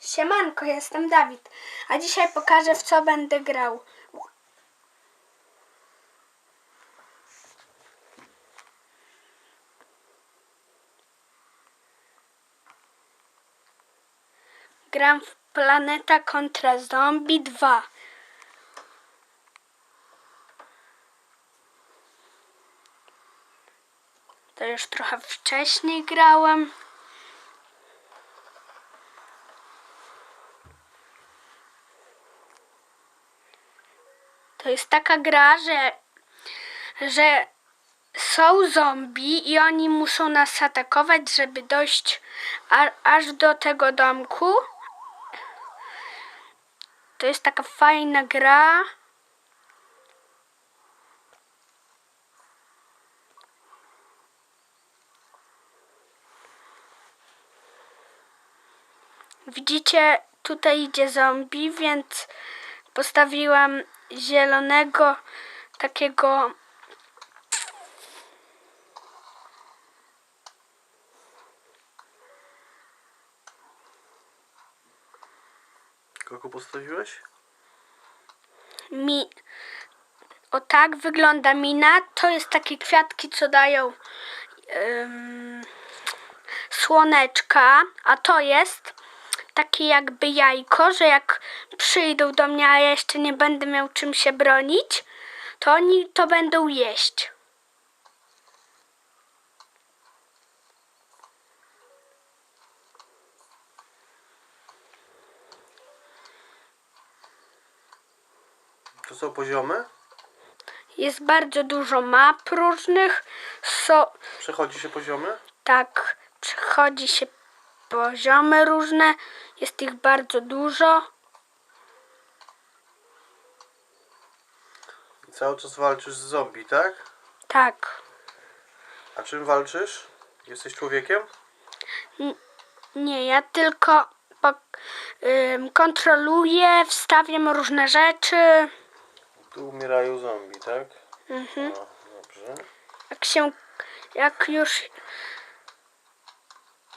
Siemanko, jestem Dawid, a dzisiaj pokażę w co będę grał. Gram w Planeta kontra Zombie 2. To już trochę wcześniej grałem. To jest taka gra, że, że są zombie i oni muszą nas atakować, żeby dojść a, aż do tego domku. To jest taka fajna gra. Widzicie, tutaj idzie zombie, więc postawiłam zielonego takiego Kogo postawiłeś? mi. O tak wygląda mina. To jest takie kwiatki, co dają ym, słoneczka, a to jest takie jakby jajko, że jak przyjdą do mnie, a ja jeszcze nie będę miał czym się bronić, to oni to będą jeść. To są poziomy? Jest bardzo dużo map różnych. So, Przechodzi się poziomy? tak, przechodzi się poziomy różne. Jest ich bardzo dużo. I cały czas walczysz z zombie, tak? Tak. A czym walczysz? Jesteś człowiekiem? Nie, ja tylko ym, kontroluję, wstawiam różne rzeczy. Tu umierają zombie, tak? Mhm. O, dobrze. Jak się, jak już,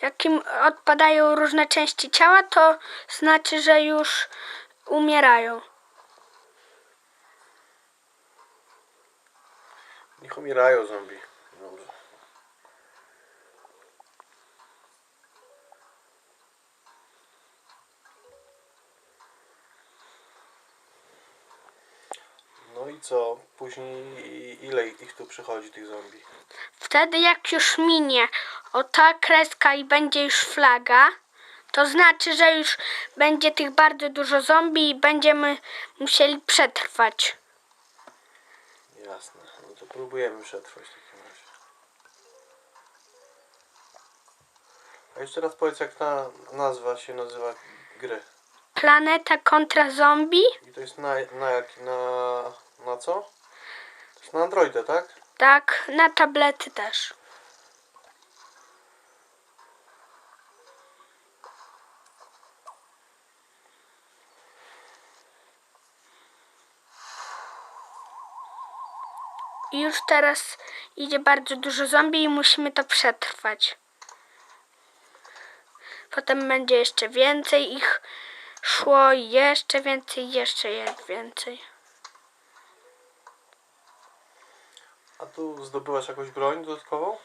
jak im odpadają różne części ciała, to znaczy, że już umierają. Niech umierają zombie. Dobrze. No i co? Później ile ich tu przychodzi, tych zombie? Wtedy jak już minie o ta kreska i będzie już flaga, to znaczy, że już będzie tych bardzo dużo zombie i będziemy musieli przetrwać. Jasne. No to próbujemy przetrwać w takim razie. A jeszcze raz powiedz, jak ta nazwa się nazywa gry. Planeta kontra zombie? I to jest na, na jak? Na, na co? To jest na Androida, tak? Tak, na tablety też. I już teraz idzie bardzo dużo zombie i musimy to przetrwać. Potem będzie jeszcze więcej ich szło, jeszcze więcej, jeszcze więcej. A tu zdobyłaś jakąś broń dodatkową?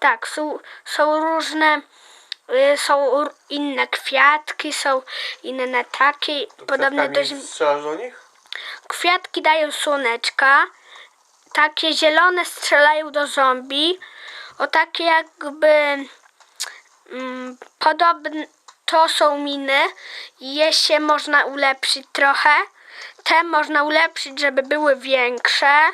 Tak, są, są różne, y, są r- inne kwiatki, są inne takie, podobne do ziem- strzelasz do nich? Kwiatki dają słoneczka, takie zielone strzelają do zombie, o takie jakby mm, podobne, to są miny, je się można ulepszyć trochę, te można ulepszyć, żeby były większe.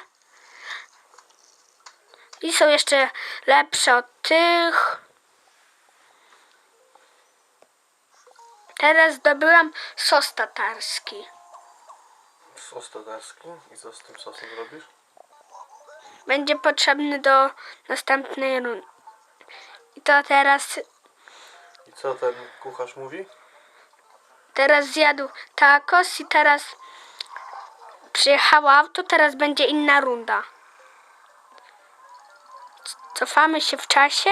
I są jeszcze lepsze od tych. Teraz zdobyłam sos tatarski. Sos tatarski. I co z tym sosem zrobisz? Będzie potrzebny do następnej rundy. I to teraz, I co ten kucharz mówi? teraz zjadł tacos i teraz przyjechało auto, teraz będzie inna runda. Cofamy się w czasie.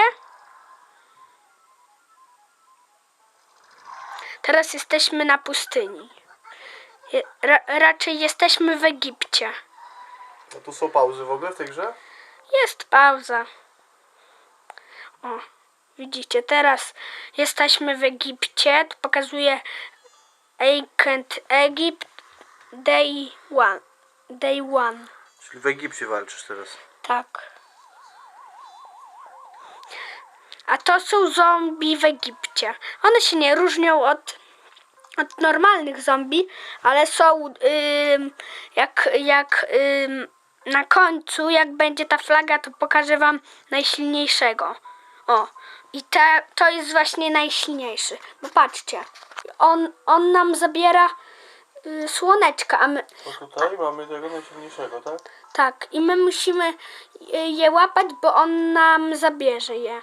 Teraz jesteśmy na pustyni. Ra, raczej jesteśmy w Egipcie. A tu są pauzy w ogóle w tej grze? Jest pauza. O, widzicie, teraz jesteśmy w Egipcie. Pokazuje Ancient Egypt Day One. Day One. Czyli w Egipcie walczysz teraz. Tak. A to są zombie w Egipcie. One się nie różnią od, od normalnych zombie, ale są ym, jak, jak ym, na końcu, jak będzie ta flaga, to pokażę wam najsilniejszego. O, i te, to jest właśnie najsilniejszy. Bo patrzcie, on, on nam zabiera y, słoneczka, a my, To tutaj mamy tego najsilniejszego, tak? tak, i my musimy y, je łapać, bo on nam zabierze je.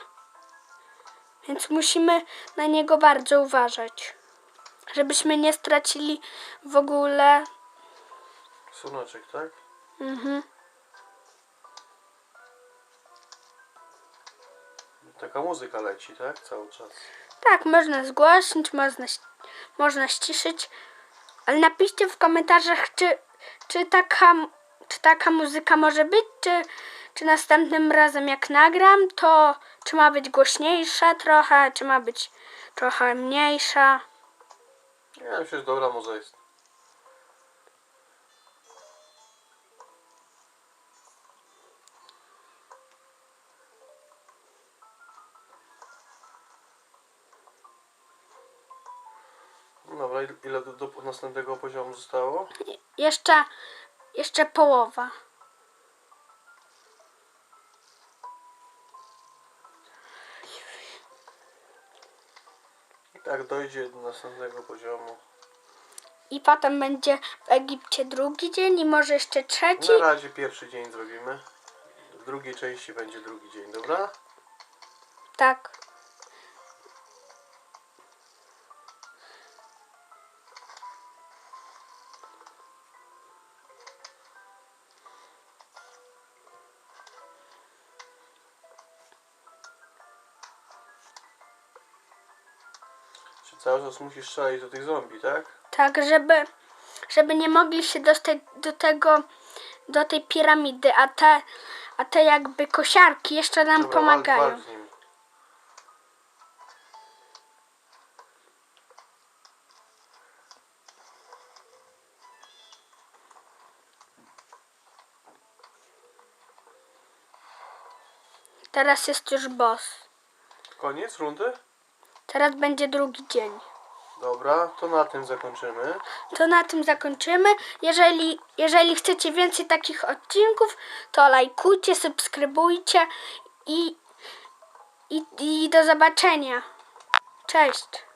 Więc musimy na niego bardzo uważać. Żebyśmy nie stracili w ogóle. Słoneczek, tak? Mhm. Taka muzyka leci, tak? Cały czas. Tak, można zgłosić, można, można ściszyć. Ale napiszcie w komentarzach, czy, czy, taka, czy taka muzyka może być, czy, czy następnym razem jak nagram, to czy ma być głośniejsza trochę, czy ma być trochę mniejsza. Ja myślę, że dobra muza Dobra, il- ile do, do następnego poziomu zostało? Jeszcze, jeszcze połowa. I tak dojdzie do następnego poziomu. I potem będzie w Egipcie drugi dzień i może jeszcze trzeci. Na razie pierwszy dzień zrobimy. W drugiej części będzie drugi dzień, dobra? Tak. Cały czas musisz strzelać do tych zombie, tak? Tak, żeby, żeby nie mogli się dostać do tego, do tej piramidy, a te, a te jakby kosiarki jeszcze nam Dobra, pomagają. Walcz, walcz z nim. Teraz jest już boss. Koniec rundy? Teraz będzie drugi dzień. Dobra, to na tym zakończymy. To na tym zakończymy. Jeżeli, jeżeli chcecie więcej takich odcinków, to lajkujcie, subskrybujcie i, i, i do zobaczenia. Cześć.